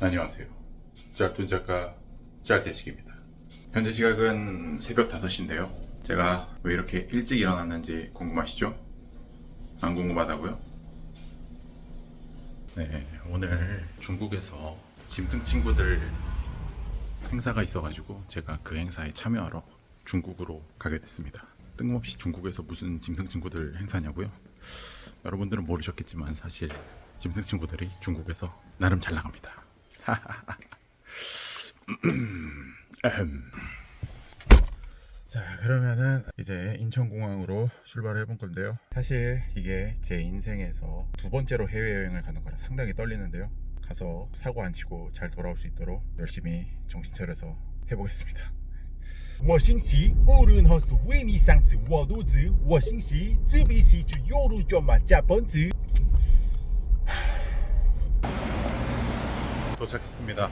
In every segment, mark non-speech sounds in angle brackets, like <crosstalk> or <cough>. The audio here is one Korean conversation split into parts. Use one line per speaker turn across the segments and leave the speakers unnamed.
안녕하세요. 짤툰 작가 짤대식입니다. 현재 시각은 새벽 5시인데요. 제가 왜 이렇게 일찍 일어났는지 궁금하시죠? 안 궁금하다고요? 네, 오늘 중국에서 짐승 친구들 행사가 있어가지고 제가 그 행사에 참여하러 중국으로 가게 됐습니다. 뜬금없이 중국에서 무슨 짐승 친구들 행사냐고요? 여러분들은 모르셨겠지만 사실 짐승 친구들이 중국에서 나름 잘 나갑니다. 음. 자 그러면은 이제 인천공항으로 출발해 본 건데요. 사실 이게 제 인생에서 두 번째로 해외여행을 가는 거라 상당히 떨리는데요. 가서 사고 안 치고 잘 돌아올 수 있도록 열심히 정신 차려서 해보겠습니다. <laughs>
我信息无论何时为你上次我肚子，我信息这比起就犹如叫马加本子。
도착했습니다.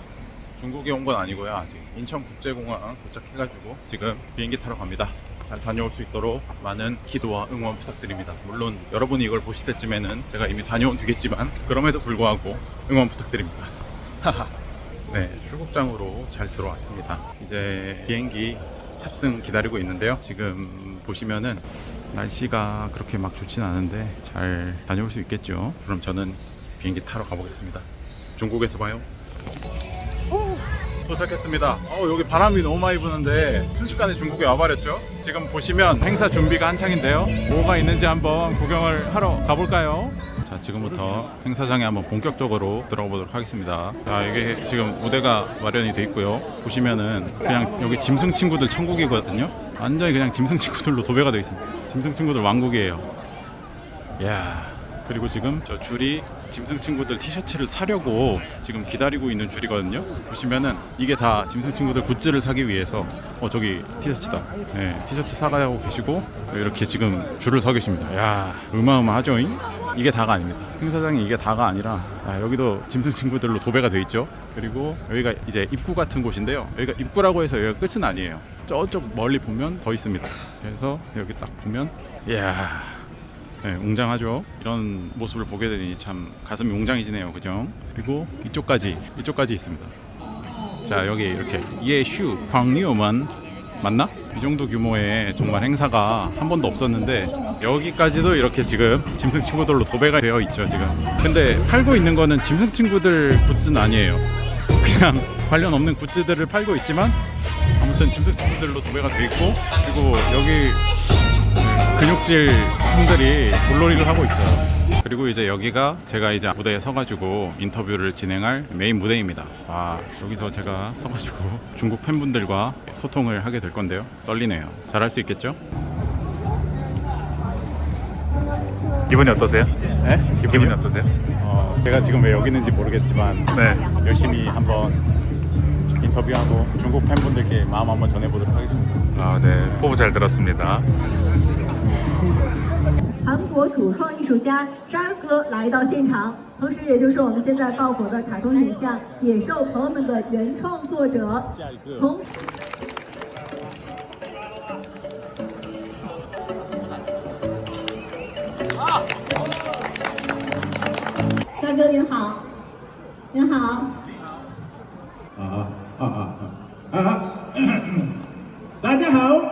중국에 온 건 아니고요. 아직 인천국제공항 도착해가지고 지금 비행기 타러 갑니다. 잘 다녀올 수 있도록 많은 기도와 응원 부탁드립니다. 물론 여러분이 이걸 보실 때쯤에는 제가 이미 다녀온 되겠지만 그럼에도 불구하고 응원 부탁드립니다. 네, 출국장으로 잘 들어왔습니다. 이제 비행기 탑승 기다리고 있는데요. 지금 보시면은 날씨가 그렇게 막 좋진 않은데 잘 다녀올 수 있겠죠. 그럼 저는 비행기 타러 가보겠습니다. 중국에서 봐요. 도착했습니다. 어, 여기 바람이 너무 많이 부는데 순식간에 중국에 와버렸죠. 지금 보시면 행사 준비가 한창인데요. 뭐가 있는지 한번 구경을 하러 가볼까요? 자, 지금부터 행사장에 한번 본격적으로 들어가 보도록 하겠습니다. 자, 이게 지금 무대가 마련이 돼 있고요. 보시면은 그냥 여기 짐승 친구들 천국이거든요. 완전히 그냥 짐승 친구들로 도배가 되어 있습니다. 짐승 친구들 왕국이에요. 야 그리고 지금 저 줄이 짐승 친구들 티셔츠를 사려고 지금 기다리고 있는 줄이거든요. 보시면은 이게 다 짐승 친구들 굿즈를 사기 위해서 어 저기 티셔츠다. 네, 티셔츠 사가고 계시고 이렇게 지금 줄을 서 계십니다. 야 어마어마하죠잉? 이게 다가 아닙니다. 행사장이 이게 다가 아니라 아, 여기도 짐승 친구들로 도배가 돼 있죠. 그리고 여기가 이제 입구 같은 곳인데요. 여기가 입구라고 해서 여기가 끝은 아니에요. 저쪽 멀리 보면 더 있습니다. 그래서 여기 딱 보면 이야 네, 웅장하죠. 이런 모습을 보게 되니 참 가슴이 웅장해지네요. 그죠? 그리고 이쪽까지 이쪽까지 있습니다. 자 여기 이렇게 예슈 광리오만 맞나? 이 정도 규모의 정말 행사가 한 번도 없었는데 여기까지도 이렇게 지금 짐승 친구들로 도배가 되어 있죠 지금. 근데 팔고 있는 거는 짐승 친구들 굿즈는 아니에요. 그냥 관련 없는 굿즈들을 팔고 있지만 아무튼 짐승 친구들로 도배가 돼 있고 그리고 여기 근육질 분들이 물놀이를 하고 있어요. 그리고 이제 여기가 제가 이제 무대에 서가지고 인터뷰를 진행할 메인 무대입니다. 아 여기서 제가 서가지고 중국 팬분들과 소통을 하게 될 건데요. 떨리네요. 잘할 수 있겠죠?
기분이 어떠세요?
네?
기분이 어떠세요?
어, 제가 지금 왜 여기 있는지 모르겠지만
네.
열심히 한번 인터뷰하고 중국 팬분들께 마음 한번 전해보도록 하겠습니다.
아, 네. 포부 잘 들었습니다.
韩国主创艺术家渣哥来到现场同时也就是我们现在爆火的卡通影像野兽朋友们的原创作者同。时好。张哥您好。您好。
啊啊啊啊啊大家好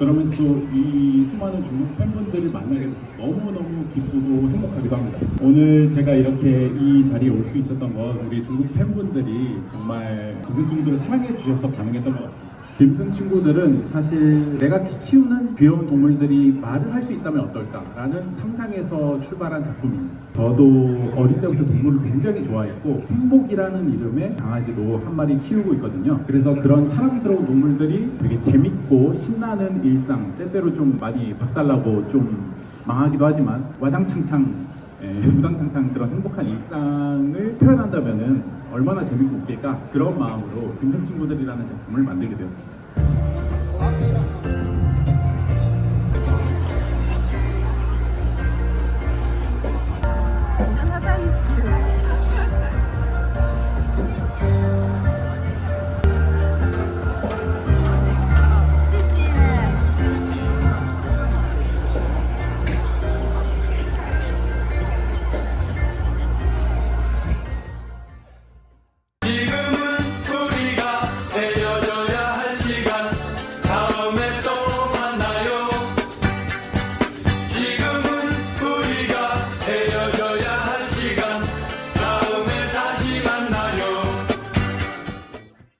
그러면서도 이 수많은 중국 팬분들을 만나게 돼서 너무너무 기쁘고 행복하기도 합니다. 오늘 제가 이렇게 이 자리에 올 수 있었던 건 우리 중국 팬분들이 정말 짐승 친구들을 사랑해 주셔서 가능했던 것 같습니다. 짐승 친구들은 사실 내가 키- 키우는 귀여운 동물들이 말을 할 수 있다면 어떨까라는 상상에서 출발한 작품입니다. 저도 어릴 때부터 동물을 굉장히 좋아했고 행복이라는 이름의 강아지도 한 마리 키우고 있거든요. 그래서 그런 사랑스러운 동물들이 되게 재밌고 신나는 일상, 때때로 좀 많이 박살나고 좀 망하기도 하지만 와장창창
예, <laughs> 우당탕탕 그런 행복한 일상을 표현한다면은 얼마나 재밌고 웃길까 그런 마음으로 금색 친구들이라는 작품을 만들게 되었습니다.